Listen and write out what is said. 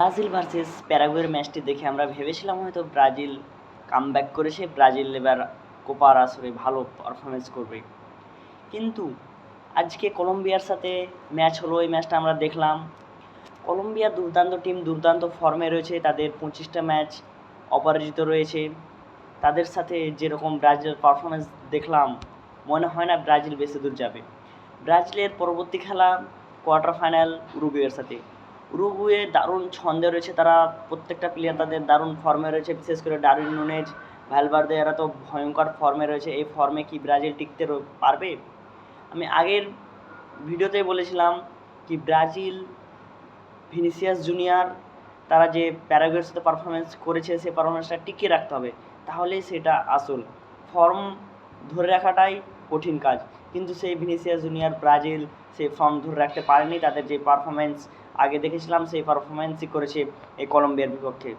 Brazil versus প্যারাগুয়ের ম্যাচটি দেখে আমরা ভেবেছিলাম হয়তো ব্রাজিল কামব্যাক করেছে, ব্রাজিল এবার কোপার আসরে ভালো পারফরমেন্স করবে। কিন্তু আজকে কলম্বিয়ার সাথে ম্যাচ হলো, এই ম্যাচটা আমরা দেখলাম। কলম্বিয়া দুর্দান্ত টিম দুর্দান্ত ফর্মে রয়েছে, তাদের পঁচিশটা ম্যাচ অপরাজিত রয়েছে। তাদের সাথে যেরকম ব্রাজিলের পারফরমেন্স দেখলাম, মনে হয় না ব্রাজিল বেশি দূর যাবে। ব্রাজিলের পরবর্তী খেলা কোয়ার্টার ফাইনাল উরুগুয়ের সাথে। উরুগুয়ে দারুণ ছন্দে রয়েছে তারা, প্রত্যেকটা প্লেয়ার তাদের দারুণ ফর্মে রয়েছে, বিশেষ করে ডারুইন নুনেজ ভ্যালভার্দে এরা তো ভয়ঙ্কর ফর্মে রয়েছে, এই ফর্মে কি ব্রাজিল টিকতে পারবে? আমি আগের ভিডিওতে বলেছিলাম কি ব্রাজিল, ভিনিসিয়াস জুনিয়র, তারা যে প্যারাগুয়ের সাথে পারফরমেন্স করেছে, সেই পারফরমেন্সটা টিকিয়ে রাখতে হবে। তাহলেই সেটা আসল। ফর্ম ধরে রাখাটাই কঠিন কাজ। কিন্তু সেই ভিনিসিয়াস জুনিয়র ব্রাজিল সেই ফর্ম ধরে রাখতে পারেনি। তাদের যে পারফরমেন্স আগে দেখেছিলাম সেই পারফরমেন্সই করেছে এই কলম্বিয়ার বিপক্ষে।